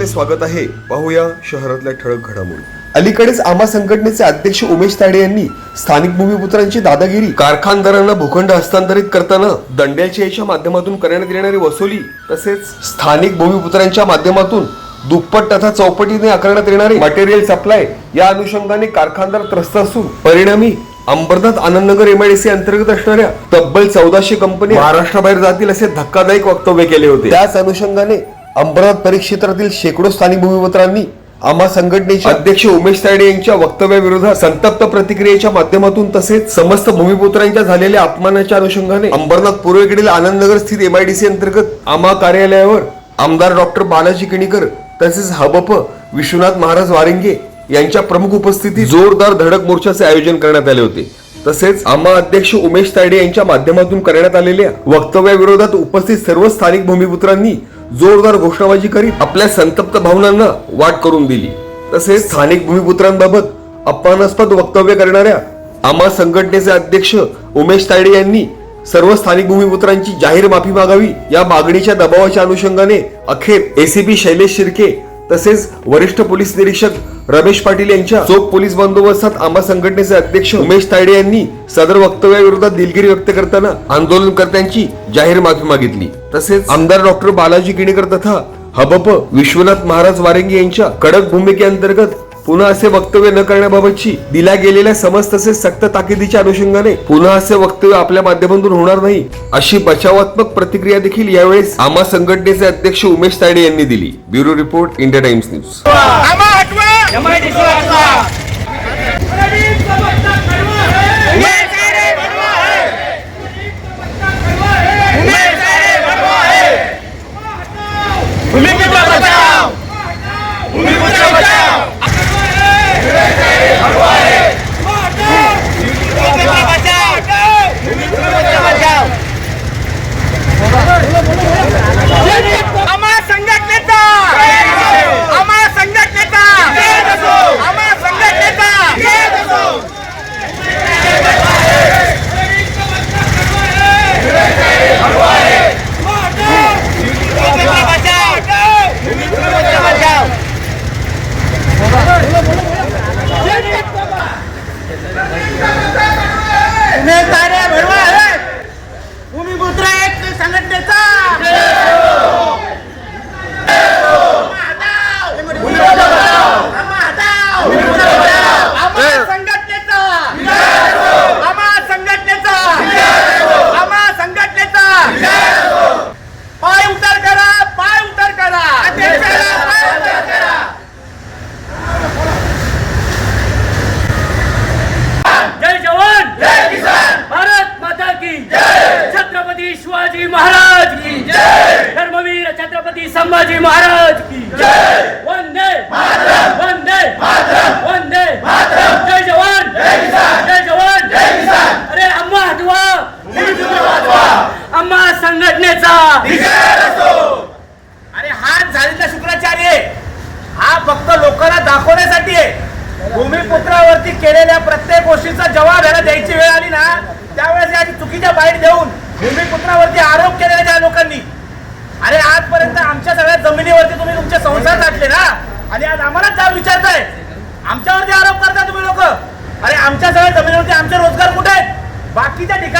आपले स्वागत आहे. पाहूया शहरातल्या ठळक घडामोडी. अलीकडेच आमा संघटनेचे अध्यक्ष उमेश ताडे यांनी स्थानिक भूमिपुत्रांची दादागिरी कारखानदारांना भूखंड हस्तांतरित करताना दंड्याच्या माध्यमातून करण्यात येणारी वसुली तसेच स्थानिक भूमिपुत्रांच्या माध्यमातून दुप्पट तथा चौपटीने आकारण्यात येणारे मटेरियल सप्लाय या अनुषंगाने कारखानदार त्रस्त असून परिणामी अंबरनाथ आनंदनगर एमआयडीसी अंतर्गत असणाऱ्या तब्बल चौदाशे कंपनी महाराष्ट्राबाहेर जातील असे धक्कादायक वक्तव्य केले होते. त्याच अनुषंगाने अंबरनाथ परिक्षेत्रातील शेकडो स्थानिक भूमिपुत्रांनी आम्हा संघटनेचे अध्यक्ष उमेश तायडे यांच्या वक्तव्याविरोधात संतप्त प्रतिक्रियेच्या माध्यमातून तसेच समस्त भूमिपुत्रांच्या झालेल्या अपमानाच्या अनुषंगाने अंबरनाथ पूर्वेकडील आनंदनगर स्थित एमआयडीसी अंतर्गत आम्हा कार्यालयावर आमदार डॉक्टर बालाजी किणीकर तसेच हबप विश्वनाथ महाराज वारिंगे यांच्या प्रमुख उपस्थितीत जोरदार धडक मोर्चाचे आयोजन करण्यात आले होते. तसेच आम्हा अध्यक्ष उमेश तायडे यांच्या माध्यमातून करण्यात आलेल्या वक्तव्याविरोधात उपस्थित सर्व स्थानिक भूमिपुत्रांनी जोरदार घोषणाबाजी करीत आपल्या संतप्त भावनांना वाट करून दिली. तसेच स्थानिक भूमिपुत्रांबाबत अपमानास्पद वक्तव्य करणाऱ्या आम्हा संघटनेचे अध्यक्ष उमेश तायडे यांनी सर्व स्थानिक भूमिपुत्रांची जाहीर माफी मागावी या मागणीच्या दबावाच्या अनुषंगाने अखेर एसीपी शैलेश शिर्के तसेच वरिष्ठ पोलीस निरीक्षक रमेश पाटील यांच्या चोख पोलीस बंदोबस्तात आम्हा संघटनेचे अध्यक्ष उमेश तायडे यांनी सदर वक्तव्याविरोधात दिलगिरी व्यक्त करताना आंदोलनकर्त्यांची जाहीर माफी मागितली. तसेच आमदार डॉक्टर बालाजी किणीकर तथा हबप विश्वनाथ महाराज वारेंगे यांच्या कडक भूमिकेअंतर्गत पुन्हा असे वक्तव्य न करण्याबाबतची दिल्या गेलेल्या समज तसेच सक्त ताकिदीच्या अनुषंगाने पुन्हा असे वक्तव्य आपल्या माध्यमातून होणार नाही अशी बचावात्मक प्रतिक्रिया देखील यावेळेस आम्हा संघटनेचे अध्यक्ष उमेश तायडे यांनी दिली. Bureau report India Times news.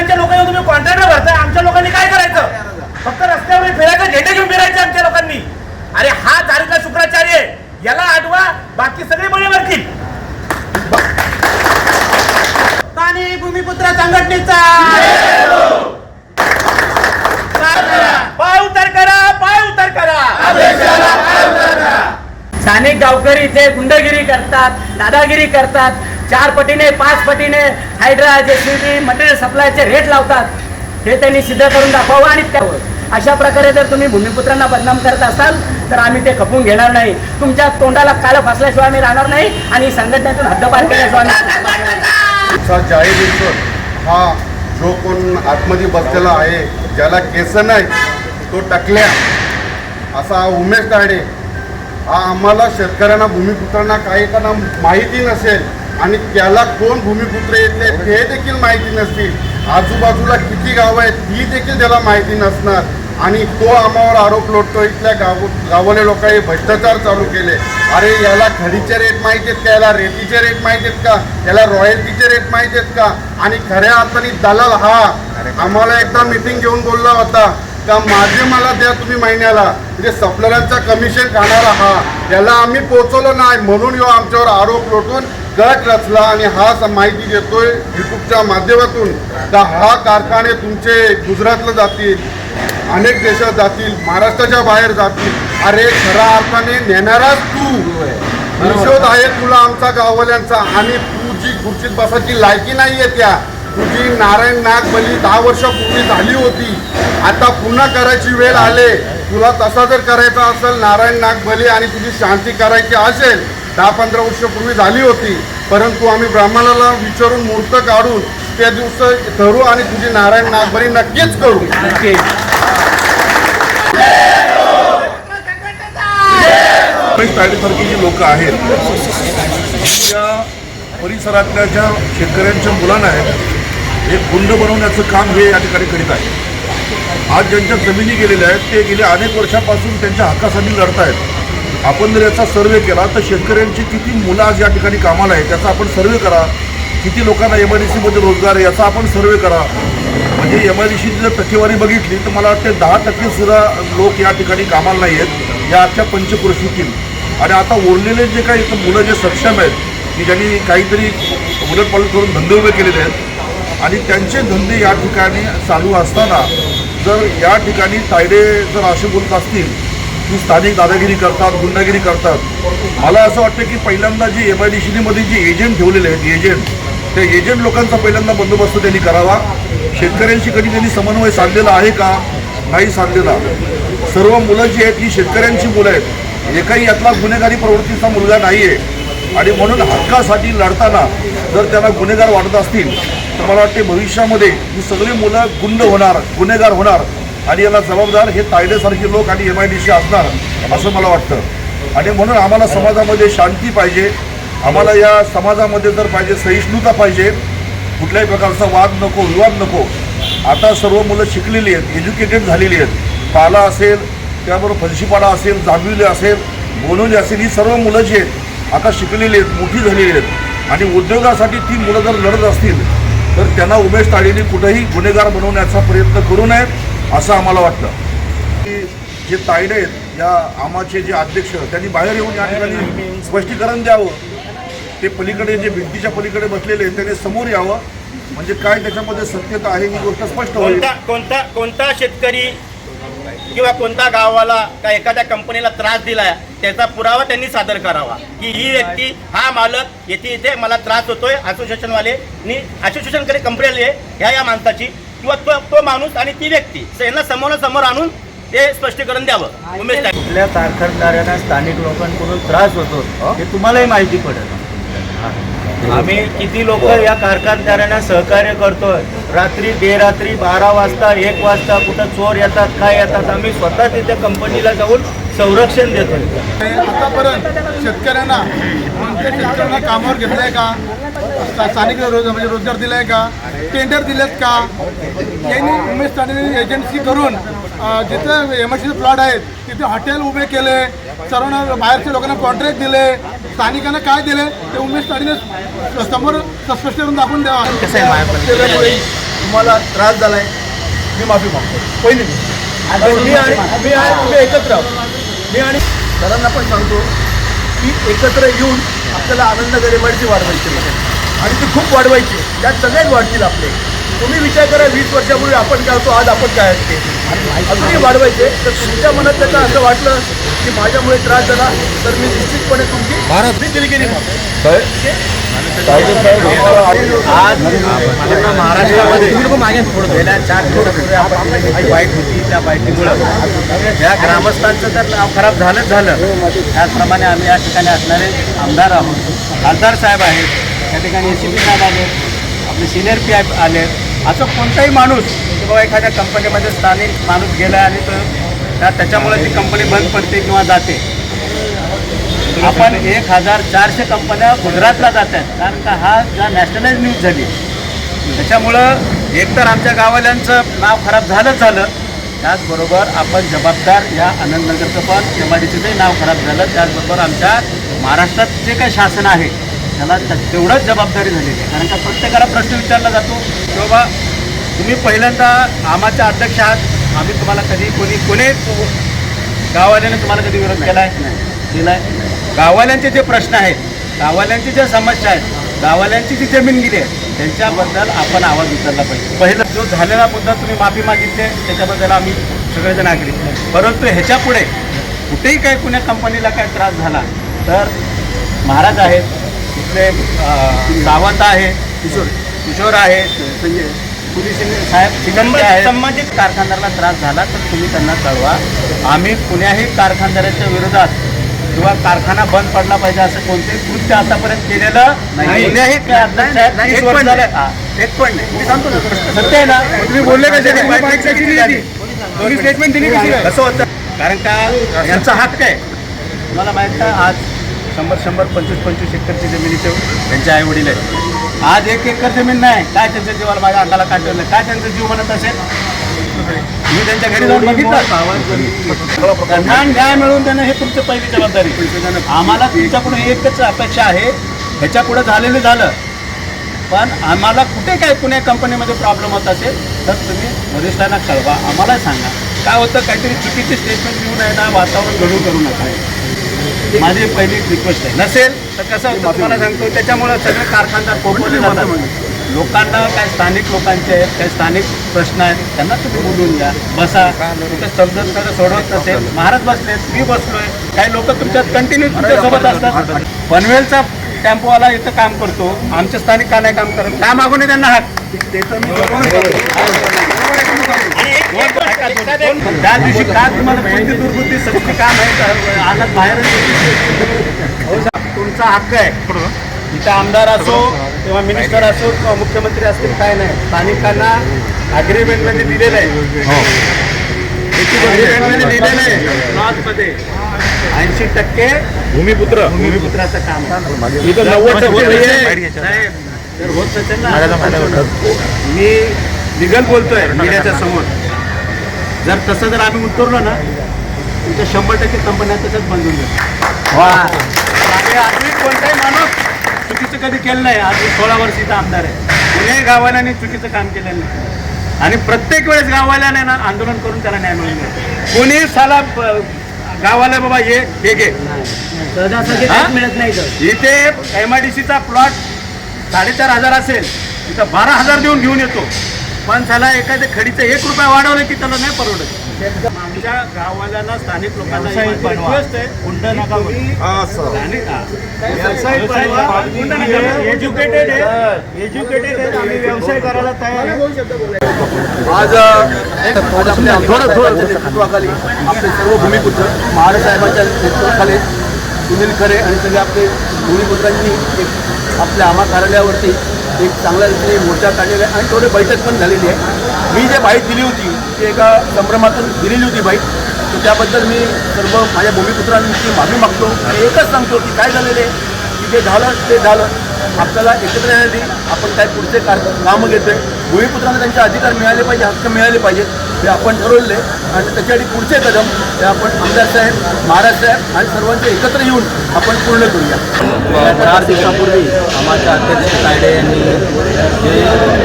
ठिकाणच्या लोकांना तुम्ही कॉन्ट्रॅक्टर भरताय आमच्या लोकांनी काय करायचं? फक्त रस्त्यावर फिरायचं झेंडे घेऊन फिरायचे आमच्या लोकांनी. अरे हा तारका शुक्राचार्य आहे. याला आठवा बाकी सगळे बळे भरतील आणि भूमिपुत्र संघटनेचा. पाय उतार करा पाय उतार करा. स्थानिक गावकरी इथे गुंडगिरी करतात दादागिरी करतात. चार पटीने पाच पटीने हायड्रा जेसीबी मटेरियल सप्लायचे रेट लावतात. हे त्यांनी सिद्ध करून दाखवावं आणि त्यावर. अशा प्रकारे जर तुम्ही भूमिपुत्रांना बदनाम करत असाल तर आम्ही ते खपून घेणार नाही. तुमच्या तोंडाला काल फासल्याशिवाय आम्ही राहणार नाही आणि संघटनेतून हद्दपार केल्याशिवाय हा जो कोण आतमध्ये बसलेला आहे ज्याला केस नाही तो टकल्या. असा उमेश तायडे हा आम्हाला शेतकऱ्यांना भूमिपुत्रांना काही काना माहिती नसेल आणि त्याला कोण भूमिपुत्र येते हे देखील माहिती नसतील. आजूबाजूला किती गावं आहेत ही देखील त्याला माहिती नसणार. आणि तो आम्हावर आरोप लोटतो इथल्या गाव गावले लोकांनी भ्रष्टाचार चालू केले. अरे याला खडीचे रेट माहिती आहेत का? याला रेतीचे रेट माहिती आहेत का? याला रॉयल्टीचे रेट माहिती आहेत का? आणि खऱ्या अर्थाने दलाल हा. आम्हाला एकदा मिटिंग घेऊन बोलला होता. का माझे मला द्या तुम्ही महिन्याला. म्हणजे सप्लायरांचा कमिशन खाणारा हा याला आम्ही पोचवलं नाही. म्हणून यो आमच्यावर आरोप लोटून गट रचला आणि हा माहिती देतोय युट्यूबच्या माध्यमातून. का हा कारखाने तुमचे गुजरातला जातील अनेक देशात जातील महाराष्ट्राच्या बाहेर जातील. अरे खऱ्या अर्थाने नेणाराच तू. निषोध आहे तुला आमचा गाववाल्यांचा. आणि तू जी खुर्चीत बसायची लायकी नाहीये त्या. तुझी नारायण नागबली दहा वर्षापूर्वी झाली होती. आता पुन्हा करायची वेळ आले. तुला तसा जर करायचा असेल नारायण नाग बली आणि तुझी शांती करायची असेल दहा पंधरा वर्षापूर्वी झाली होती. परंतु आम्ही ब्राह्मणाला विचारून मुहूर्त काढून त्या दिवस ठरू आणि तुझी नारायण नागबली नक्कीच करू. तायडेसारखी जी लोक आहेत त्या परिसरातल्या ज्या शेतकऱ्यांच्या मुलांना आहेत हे गुंड बनवण्याचं काम हे या ठिकाणी करीत आहे आज ज्यांच्या जमिनी गेलेल्या आहेत. ते गेल्या अनेक वर्षापासून त्यांच्या हक्कासाठी लढत आहेत आपण जर याचा सर्वे केला तर शेतकऱ्यांची किती मुलं आज या ठिकाणी कामाला आहेत त्याचा आपण सर्वे करा. किती लोकांना एम आय डी सीमध्ये रोजगार आहे याचा आपण सर्वे करा. म्हणजे एम आय डी सीची जर टक्केवारी बघितली तर मला वाटते दहा टक्के सुद्धा लोक या ठिकाणी कामाला नाही आहेत. या आजच्या पंचकृषीतील. आणि आता उरलेले जे काही इथं मुलं जे सक्षम आहेत की ज्यांनी काहीतरी उलटपालट करून धंदे उभे केलेले आहेत आणि त्यांचे धंदे या ठिकाणी चालू असताना जर या ठिकाणी कायदे जर असे बोलत असतील की स्थानिक दादागिरी करतात गुंडागिरी करतात मला असं वाटतं की पहिल्यांदा जी एम आय डी सीमध्ये जे एजंट ठेवलेले आहेत एजंट त्या एजंट लोकांचा पहिल्यांदा बंदोबस्त त्यांनी करावा. शेतकऱ्यांशी कधी त्यांनी समन्वय साधलेला आहे का? नाही साधलेला. सर्व मुलं जी आहेत ही शेतकऱ्यांची मुलं आहेत. एकही यातला गुन्हेगारी प्रवृत्तीचा मुलगा नाही आहे आणि म्हणून हक्कासाठी लढताना जर त्यांना गुन्हेगार वाटत असतील तर मला वाटते भविष्यामध्ये ही सगळी मुलं गुंड होणार गुन्हेगार होणार आणि याला जबाबदार हे तायडेसारखे लोक आणि एम आय डी सी असणार असं मला वाटतं. आणि म्हणून आम्हाला समाजामध्ये शांती पाहिजे. आम्हाला या समाजामध्ये जर पाहिजे सहिष्णुता पाहिजे कुठल्याही प्रकारचा वाद नको विवाद नको. आता सर्व मुलं शिकलेली आहेत एज्युकेटेड झालेली आहेत. पाला असेल त्याबरोबर फलशीपाडा असेल जांभिवली असेल बोलवली असेल ही सर्व मुलं जी आहेत आता शिकलेली आहेत मोठी झालेली आहेत. आणि उद्योगासाठी ती मुलं जर लढत असतील तर त्यांना उमेश ताडीने कुठेही गुन्हेगार बनवण्याचा प्रयत्न करू नयेत असं आम्हाला वाटतं. की जे तायडे आहेत या आमाचे जे अध्यक्ष त्यांनी बाहेर येऊन या ठिकाणी स्पष्टीकरण द्यावं. ते पलीकडे जे भिंतीच्या पलीकडे बसलेले आहेत त्याने समोर यावं. म्हणजे काय त्याच्यामध्ये सत्यता आहे ही गोष्ट स्पष्ट होईल. कोणता कोणता कोणता शेतकरी किंवा कोणता गावाला का एखाद्या कंपनीला त्रास दिलाय त्याचा पुरावा त्यांनी सादर करावा. की ही व्यक्ती हा मालक येथे इथे मला त्रास होतोय असोसिएशनवाले नी असोसिएशनकडे कंप्लेंट आहे ह्या या माणसाची किंवा तो तो माणूस आणि ती व्यक्ती यांना समोरासमोर आणून ते स्पष्टीकरण द्यावं. उमेश कुठल्या कारखानदारांना स्थानिक लोकांकडून त्रास होतो हे तुम्हालाही माहिती पडेल आम्ही किती लोक या कारखानदारांना सहकार्य करतोय? रात्री बेरात्री बारा वाजता एक वाजता कुठं चोर येतात काय येतात आम्ही स्वतः तिथे कंपनीला जाऊन संरक्षण देतो आतापर्यंत शेतकऱ्यांना कोणत्या शेतकऱ्यांना कामावर घेतलंय का? स्थानिक रोज म्हणजे रोजगार दिलाय का? टेंडर दिलेत का? यांनी उमेश तांडेने एजन्सी करून जिथे जिथं एम एस प्लॉट आहेत तिथे हॉटेल उभे केले सर्वांना बाहेरच्या लोकांना कॉन्ट्रॅक्ट दिले स्थानिकांना काय दिले ते उमेश तांडेने समोर स्पष्ट करून दाखवून द्यावा. केल्यामुळे तुम्हाला त्रास झालाय मी माफी मागतो. पहिली. मी आणि मी आणि तुम्ही एकत्र मी आणि सरांना पण सांगतो की एकत्र येऊन आपल्याला आनंद गरिबाची वाढवायची आणि ती खूप वाढवायची त्यात सगळेच वाढतील आपले. तुम्ही विचार करा वीस वर्षापूर्वी आपण काय होतो आज आपण काय आहे ते. अजूनही वाढवायचे. तर तुमच्या मनात त्याचं असं वाटलं की माझ्यामुळे त्रास झाला तर मी निश्चितपणे तुमची मी दिलगिरी आज महाराष्ट्रामध्ये गेल्या चार दिवसापूर्वी आपण जी बाईट होती त्या बाईटीमुळं या ग्रामस्थांचं तर नाव खराब झालंच झालं त्याचप्रमाणे आम्ही या ठिकाणी असणारे आमदार आहोत. खासदार साहेब आहेत त्या ठिकाणी एस सी पी साहेब आले आपले सिनियर पी आय आले असं कोणताही माणूस की बाबा एखाद्या कंपनीमध्ये स्थानिक माणूस गेला आणि तो त्या- त्याच्यामुळे ती कंपनी बंद पडते किंवा जाते. आपण एक हजार चारशे कंपन्या गुजरातला जात आहेत. कारण का हा ज्या नॅशनलाइज न्यूज झाली. त्याच्यामुळं एकतर आमच्या गावाल्यांचं नाव खराब झालंच झालं. त्याचबरोबर आपण जबाबदार या आनंदनगरचं पण एम आय डी सीचंही नाव खराब झालं. त्याचबरोबर आमच्या महाराष्ट्रात जे काही शासन आहे त्याला त्या- तेवढंच जबाबदारी झालेली आहे. कारण का प्रत्येकाला प्रश्न विचारला जातो की बाबा तुम्ही पहिल्यांदा आमाच्या अध्यक्ष आहात. आम्ही तुम्हाला कधी कोणी कोणी गाववाल्याने तुम्हाला कधी विरोध केला आहे केला आहे गाववाल्यांचे जे प्रश्न आहेत गाववाल्यांची ज्या समस्या आहेत गाववाल्यांची जी जमीन गेली आहे त्यांच्याबद्दल आपण आवाज उचलला पाहिजे. पहिला जो झालेला मुद्दा तुम्ही माफी मागितली आहे त्याच्याबद्दल आम्ही सगळेजण आग्री परंतु ह्याच्या पुढे कुठेही काही कुण्या कंपनीला काय त्रास झाला तर महाराज आहेत अं, सावंत आहे किशोर किशोर आहेत संजय पोलीस साहेब सिकंदर संबंधित कारखानदाराला त्रास झाला तर तुम्ही त्यांना कळवा. आम्ही कुण्याही कारखानदाराच्या विरोधात किंवा कारखाना बंद पडला पाहिजे असं कोणतेही कृत्य आतापर्यंत केलेलं नाही. कुण्याही एक पण. नाही. एक पण नाही. मी सांगतो ना सत्य आहे ना? तुम्ही बोलले कसे स्टेटमेंट दिली? कसं होतं? कारण का यांचा हक्क आहे. मला माहीत आहे आज शंभर शंभर पंचवीस पंचवीस एकरची जमिनीचे त्यांचे आई वडील आहेत. आज एक एकर जमीन नाही. काय त्यांच्या जीवाला माझ्या अंगाला काढलं नाही काय त्यांचं जीव म्हणत असेल? मी त्यांच्या घरी जाऊन बघितलं. त्यांना न्याय मिळवून देणं हे तुमची पहिली जबाबदारी. आम्हाला तुमच्याकडून एकच अपेक्षा आहे. ह्याच्या पुढे झालेलं झालं. पण आम्हाला कुठे काय कुण्या कंपनीमध्ये प्रॉब्लेम होत असेल तर तुम्ही वरिष्ठांना कळवा. आम्हाला सांगा. काय होतं? काहीतरी चुकीचे स्टेटमेंट घेऊन आहे ना वातावरण घडू करू नका. माझी पहिली रिक्वेस्ट आहे. नसेल तर कसं होतं तुम्हाला सांगतो त्याच्यामुळे सगळे कारखानदार कोपवले जातात. लोकांना काय स्थानिक लोकांचे आहेत काही स्थानिक प्रश्न आहेत त्यांना तुम्ही बोलून घ्या. बसा. समजत कसं सोडवत नसेल महाराज बसलेत मी बसलोय. काही लोक तुमच्यात कंटिन्यू तुमच्यासोबत असतात. पनवेलचा टेम्पोवाला इथं काम करतो. आमच्या स्थानिक का नाही काम करत काय मागून त्यांना हात? ते तर मी त्या दिवशी का तुम्हाला कोणती दुर्बुद्धी आहे का? आणत बाहेर हो तुमचा हक्क आहे. इथं आमदार असो किंवा मिनिस्टर असो किंवा मुख्यमंत्री असतील काय नाही. स्थानिकांना अग्रीमेंटमध्ये दिलेलं आहे. अग्रीमेंटमध्ये दिलेलं आहे. नॉर्थमध्ये ऐंशी टक्के भूमिपुत्र. भूमिपुत्राचं काम होत. असेल- ना? मी लिगल बोलतोय मीडियाच्या समोर. जर तसं जर आम्ही उतरलो ना तुमच्या शंभर टक्के कंपन्या तसंच बंद होऊन आम्ही कोणताही माणूस चुकीचं कधी केलं नाही. आज सोळा वर्ष इथं आमदार आहे. कुणीही गावाल्याने चुकीचं काम केलेलं नाही. आणि प्रत्येक वेळेस गावाल्याने ना आंदोलन करून त्याला न्याय मिळून कोणी साला ब- गावाला बाबा हे हे घे. हा? मिळत नाही इथे एम आय डी सीचा प्लॉट साडेचार हजार असेल. तिथं बारा हजार देऊन घेऊन येतो. पण त्याला एखाद्या खडीचं एक रुपया वाढवलं की त्याला नाही परवडत. आमच्या गाववाल्यांना स्थानिक लोकांना ही माझी आहे. गुंड नका. हा हा. एज्युकेटेड आहे. एज्युकेटेड आहे आम्ही व्यवसाय करायला तयार आज आपल्या थोडं थोडं नेतृत्वाखाली आपले सर्व भूमिपुत्र महाराज साहेबांच्या नेतृत्वाखाली सुनील खरे आणि सगळे आपले भूमिपुत्रांनी एक आपल्या आम्हा कार्यालयावरती एक चांगल्या रीतीने मोर्चा काढलेला आहे. आणि थोडी बैठक पण झालेली आहे. मी जे बाईक दिली होती ती एका संभ्रमातून दिलेली होती बाईक तर त्याबद्दल मी सर्व माझ्या भूमिपुत्रांची माफी मागतो आणि एकच सांगतो की काय झालेलं आहे? की जे झालं ते झालं. आपल्याला एकत्र येण्यासाठी आपण काय पुढचे कार कामं घेतोय. भूमिपुत्रांना त्यांचे अधिकार मिळाले पाहिजे हक्क मिळाले पाहिजेत. हे आपण ठरवले आणि त्याच्यासाठी पुढचे कदम हे आपण आमदार साहेब महाराज साहेब आणि सर्वांचे एकत्र येऊन आपण पूर्ण करूया. चार दिवसापूर्वी आम्हाला अध्यक्ष तायडे यांनी जे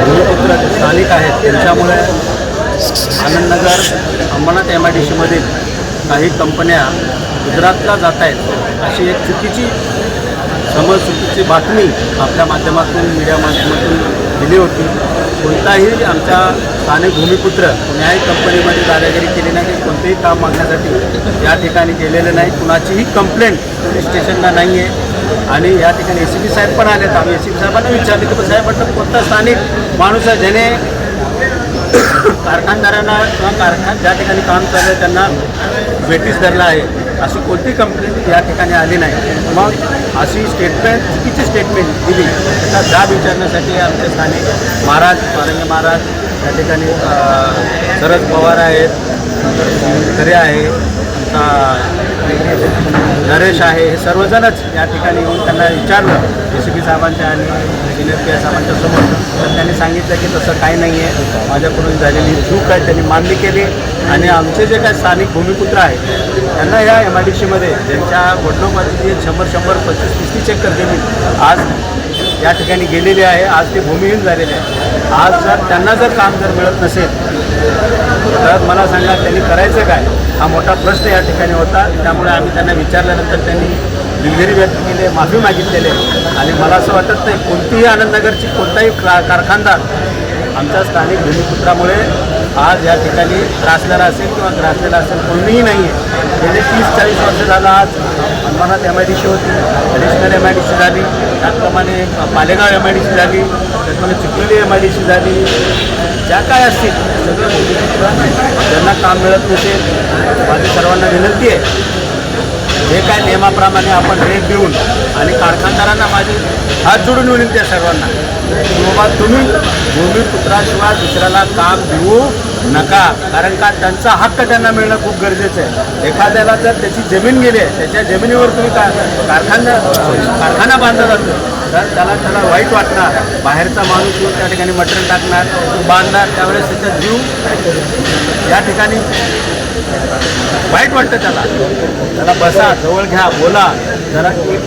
भूमिपुत्र स्थानिक आहेत त्यांच्यामुळे Anandnagar Ambernath M I D सीमधील काही कंपन्या गुजरातला जात आहेत अशी एक चुकीची समज बातमी आपल्या माध्यमातून मीडिया माध्यमातून दिली होती. कोणताही आमच्या स्थानिक भूमिपुत्र कोण्याही कंपनीमध्ये दादागिरी केली नाही की कोणतेही काम मागण्यासाठी या ठिकाणी गेलेलं नाही. कुणाचीही कंप्लेंट पोलीस स्टेशनला नाही आहे आणि या ठिकाणी ए सी पी साहेब पण आले आहेत आम्ही ए सी पी साहेबांना विचारले की साहेब म्हटलं कोणता स्थानिक माणूस आहे ज्याने कारखानदारांना किंवा कारखान ज्या ठिकाणी काम चाललं आहे त्यांना वेटीस धरला आहे? अशी कोणती कंप्लेंट या ठिकाणी आली नाही. मग अशी स्टेटमेंट चुकीची स्टेटमेंट दिली. त्याचा जाब विचारण्यासाठी आमच्या स्थानिक महाराज पारंगे महाराज त्या ठिकाणी शरद पवार आहेत नंतर खरे आहे आमचा नरेश आहे. हे सर्वजणच या ठिकाणी येऊन त्यांना विचारलं. ए सी पी साहेबांच्या आणि सिनियर पी आय साहेबांच्या समोर. तर त्यांनी सांगितलं की तसं काही नाही आहे. माझ्याकडून झालेली चूक आहे. त्यांनी मान्य केली. आणि आमचे जे काय स्थानिक भूमिपुत्र आहेत त्यांना या एम आय डी सीमध्ये ज्यांच्या वडिलोपार्जित शंभर शंभर पस्तीस तीस तीस एकर जमीन आज या ठिकाणी गेलेली आहे. आज ते भूमिहीन झालेले आहे आज जर त्यांना जर काम जर मिळत नसेल तर मला सांगा त्यांनी करायचं काय? हा मोठा प्रश्न या ठिकाणी होता. त्यामुळे आम्ही त्यांना विचारल्यानंतर त्यांनी दिलगिरी व्यक्त केली माफी मागितलेली. आणि मला असं वाटत नाही कोणतीही आनंदनगरची कोणताही का कारखानदार आमच्या स्थानिक भूमिपुत्रामुळे आज या ठिकाणी ग्रासलेला असेल किंवा ग्रासलेला असेल कोणीही नाही आहे गेले तीस चाळीस वर्ष झालं आज. Ambernath M I D C होती. Additional M I D C झाली. त्याचप्रमाणे Malegaon M I D C झाली. त्याचप्रमाणे Chikhli M I D C झाली. ज्या काय असतील सगळं ज्यांना काम मिळत नसेल माझी सर्वांना विनंती आहे जे काय नियमाप्रमाणे आपण रेट देऊन आणि कारखानदारांना माझी हात जोडून विनंती आहे सर्वांना. की बाबा तुम्ही भूमिपुत्राशिवाय दुसऱ्याला काम देऊ नका कारण का त्यांचा हक्क त्यांना मिळणं खूप गरजेचं आहे. एखाद्याला जर त्याची जमीन गेली आहे त्याच्या जमिनीवर तुम्ही का कारखाना कारखाना बांधला जातो तर त्याला त्याला वाईट वाटणार. बाहेरचा माणूस येऊन त्या ठिकाणी मटेरियल टाकणार बांधणार त्यावेळेस त्याचा जीव या ठिकाणी वाईट वाटतं त्याला. त्याला बसा जवळ घ्या बोला. जरा तुम्ही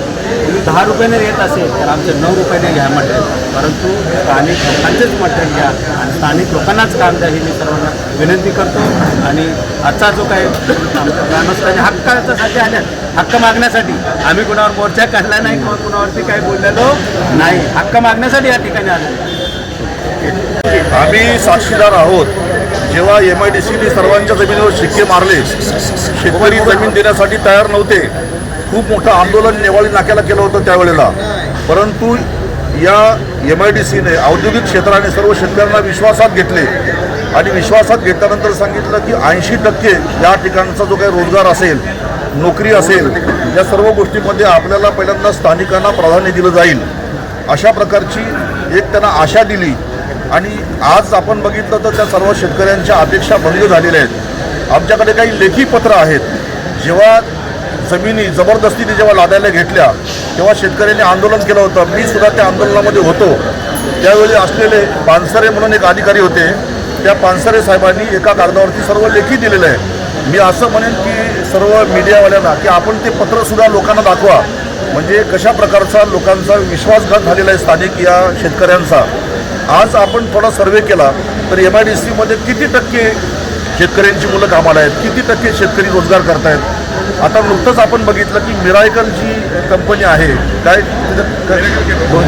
दहा रुपयाने येत असेल तर आमचे नऊ रुपयाने घ्या मटेरियल परंतु स्थानिक लोकांचेच मटेरियल घ्या. आणि स्थानिक लोकांनाच काम द्या ही मी सर्वांना विनंती करतो. आणि आजचा जो काही आमच्या ग्रामस्थांनी हक्कासाठी आल्या हक्क मागण्यासाठी आम्ही कुणावर मोर्चा काढला नाही किंवा कुणावरती काही बोललेलो नाही. हक्क मागण्यासाठी या ठिकाणी आलो. आम्ही साक्षीदार आहोत. जेव्हा एम आय डी सीने सर्वांच्या जमिनीवर शिक्के मारले शेतकरी जमीन देण्यासाठी तयार नव्हते. खूप मोठं आंदोलन नेवाळी नाक्याला केलं होतं त्यावेळेला. परंतु या एम आय डी सीने औद्योगिक क्षेत्राने सर्व शेतकऱ्यांना विश्वासात घेतले. आणि विश्वासात घेतल्यानंतर सांगितलं की ऐंशी टक्के या ठिकाणचा जो काही रोजगार असेल नोकरी असेल या सर्व गोष्टीमध्ये आपल्याला पहिल्यांदा स्थानिकांना प्राधान्य दिलं जाईल. अशा प्रकारची एक त्यांना आशा दिली. आणि आज आपण बघितलं तर त्या सर्व शेतकऱ्यांच्या अपेक्षा भंग झालेल्या आहेत. आमच्याकडे काही लेखी पत्र आहेत. जेव्हा जमिनी जबरदस्तीने जेव्हा लादायला घेतल्या तेव्हा शेतकऱ्यांनी आंदोलन केलं होतं. मी सुद्धा त्या आंदोलनामध्ये होतो. त्यावेळी असलेले पानसरे म्हणून एक अधिकारी होते. त्या पानसरे साहेबांनी एका कागदावरती सर्व लेखी दिलेलं आहे. मी असं म्हणेन की सर्व मीडियावाल्यांना की आपण ते पत्रसुद्धा लोकांना दाखवा. म्हणजे कशा प्रकारचा लोकांचा विश्वासघात झालेला आहे स्थानिक या शेतकऱ्यांचा. आज आपण थोडा सर्वे केला तर एम आय डी सीमध्ये किती टक्के शेतकऱ्यांची मुलं कामाला आहेत? किती टक्के शेतकरी रोजगार करतायत? आता नुकतंच आपण बघितलं की मिरायकल जी कंपनी आहे काय?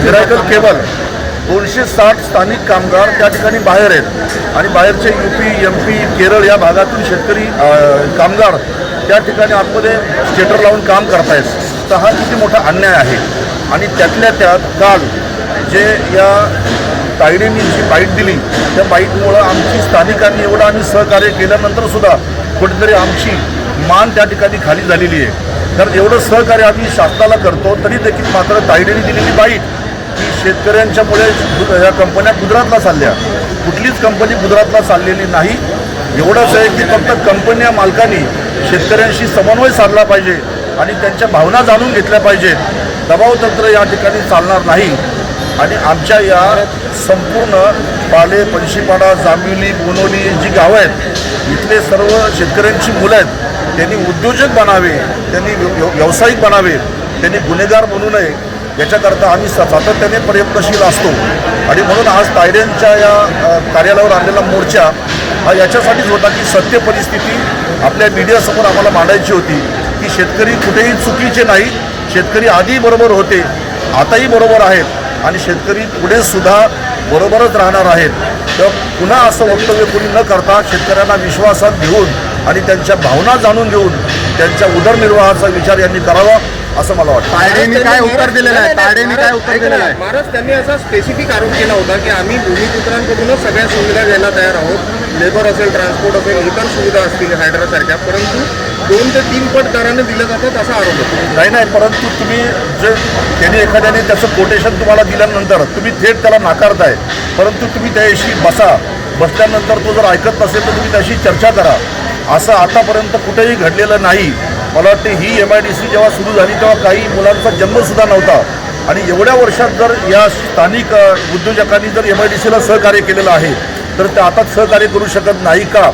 मिरायकल केबल दोनशे साठ स्थानिक कामगार त्या ठिकाणी बाहेर आहेत. आणि बाहेरचे U P M P Kerala या भागातून शेतकरी कामगार त्या ठिकाणी आतमध्ये स्टेटर लावून काम करतायत. तर हा किती मोठा अन्याय आहे? आणि त्यातल्या त्यात काल जे या तायडींनी जी बाईट दिली. त्या बाईटमुळं आमची स्थानिकांनी एवढं आम्ही सहकार्य केल्यानंतर सुद्धा कुठेतरी आमची मान त्या ठिकाणी खाली झालेली आहे. तर एवढं सहकार्य आम्ही शासनाला करतो तरी देखील मात्र तायडीने दिलेली बाईट की शेतकऱ्यांच्यामुळे या कंपन्या गुजरातला चालल्या. कुठलीच कंपनी गुजरातला चाललेली नाही. एवढंच आहे की फक्त कंपन्या मालकांनी शेतकऱ्यांशी समन्वय साधला पाहिजे आणि त्यांच्या भावना जाणून घेतल्या पाहिजेत. दबाव तंत्र या ठिकाणी चालणार नाही. आणि आमच्या या संपूर्ण पाले पंशीपाडा जांभिवली बोनोली जी गावं आहेत इथले सर्व शेतकऱ्यांची मुलं आहेत त्यांनी उद्योजक बनावे त्यांनी व्यावसायिक बनावे त्यांनी गुन्हेगार बनू नये याच्याकरता आम्ही स- सातत्याने प्रयत्नशील असतो. आणि म्हणून आज तायड्यांच्या या कार्यालयावर आणलेला मोर्चा हा याच्यासाठीच होता की सत्य परिस्थिती आपल्या मीडियासमोर आम्हाला मांडायची होती की शेतकरी कुठेही चुकीचे नाही शेतकरी आधी बरोबर होते आताही बरोबर आहेत. आणि शेतकरी पुढे सुद्धा बरोबरच राहणार आहेत. तर पुन्हा असं वक्तव्य कोणी न करता शेतकऱ्यांना विश्वासात घेऊन आणि त्यांच्या भावना जाणून घेऊन त्यांच्या उदरनिर्वाहाचा विचार यांनी करावा असं मला वाटतं. तायडेंनी काय उत्तर दिलेलं आहे? तायडेंनी काय उत्तर दिलेलं आहे? महाराज त्यांनी असा स्पेसिफिक आरोप केला होता की आम्ही भूमिपुत्रांकडूनच सगळ्या सुविधा घ्यायला तयार आहोत. लेबर असेल ट्रान्सपोर्ट असेल इतर सुविधा असतील हायड्रासारख्या परंतु दोन ते तीन पट दराने दिलं जातात असा आरोप होतो. नाही नाही परंतु तुम्ही जे त्यांनी एखाद्याने त्याचं कोटेशन तुम्हाला दिल्यानंतर तुम्ही थेट त्याला नाकारताय. परंतु तुम्ही त्याशी बसा. बसल्यानंतर तो जर ऐकत नसेल तर तुम्ही त्याशी चर्चा करा. असं आतापर्यंत कुठेही घडलेलं नाही. मला वाटते ही एम आय डी सी जेव्हा सुरू झाली तेव्हा काही मुलांचा जन्मसुद्धा नव्हता. आणि एवढ्या वर्षात जर या स्थानिक उद्योजकांनी जर एम आय डी सीला सहकार्य केलेलं आहे तर ते आता सहकार्य करू शकत नाही का?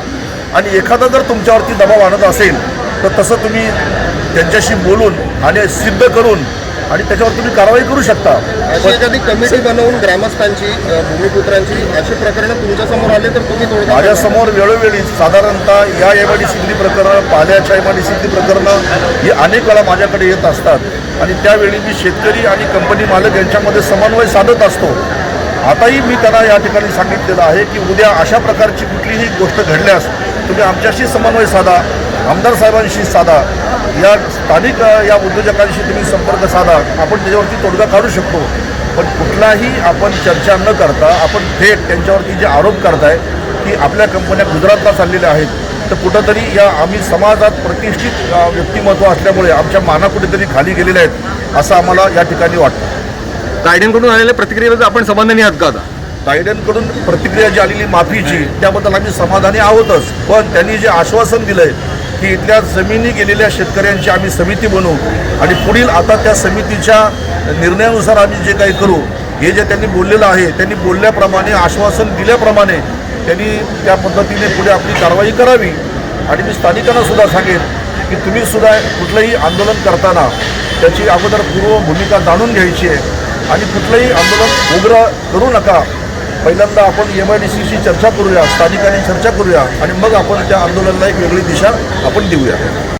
आणि एखादा जर तुमच्यावरती दबाव आणत असेल तर तसं तुम्ही त्यांच्याशी बोलून आणि सिद्ध करून आणि त्याच्यावर तुम्ही कारवाई करू शकता. अशी एखादी कमिटी बनवून ग्रामस्थांची भूमिपुत्रांची अशी प्रकरणं तुमच्यासमोर आले तर तुम्ही माझ्यासमोर वेळोवेळी साधारणतः या एम आय डी सीतली प्रकरणं पाल्याच्या एम आय डी सीतली प्रकरणं ही अनेक वेळा माझ्याकडे येत असतात. आणि त्यावेळी मी शेतकरी आणि कंपनी मालक यांच्यामध्ये समन्वय साधत असतो. आताही मी त्यांना या ठिकाणी सांगितलेलं आहे की उद्या अशा प्रकारची कुठलीही गोष्ट घडल्यास तुम्ही आमच्याशी समन्वय साधा. आमदार साहेबांशी साधा या स्थानिक या उद्योजकांशी तुम्ही संपर्क साधा आपण त्याच्यावरती तोडगा काढू शकतो. पण कुठलाही आपण चर्चा न करता आपण थेट त्यांच्यावरती जे आरोप करताय की आपल्या कंपन्या गुजरातला चाललेल्या आहेत तर कुठंतरी या आम्ही समाजात प्रतिष्ठित व्यक्तिमत्व असल्यामुळे आमच्या माना कुठेतरी खाली गेलेल्या आहेत असं आम्हाला या ठिकाणी वाटतं. गायडनकडून आलेल्या प्रतिक्रियेबद्दल आपण समाधानी आहात का आता? तायडनकडून प्रतिक्रिया जी आलेली माफीची त्याबद्दल आम्ही समाधानी आहोतच पण त्यांनी जे आश्वासन दिलंय की इथल्या जमिनी गेलेल्या शेतकऱ्यांची आम्ही समिती बनवू आणि पुढील आता त्या समितीच्या निर्णयानुसार आम्ही जे काही करू हे जे त्यांनी बोललेलं आहे त्यांनी बोलल्याप्रमाणे आश्वासन दिल्याप्रमाणे त्यांनी त्या पद्धतीने पुढे आपली कारवाई करावी. आणि मी स्थानिकांना सुद्धा सांगेन की तुम्ही सुद्धा कुठलंही आंदोलन करताना त्याची अगोदर पूर्व भूमिका जाणून घ्यायची आहे. आणि कुठलंही आंदोलन उग्र करू नका. पहिल्यांदा आपण एम आय डी सीशी चर्चा करूया स्थानिकांनी चर्चा करूया आणि मग आपण त्या आंदोलनाला एक वेगळी दिशा आपण देऊया.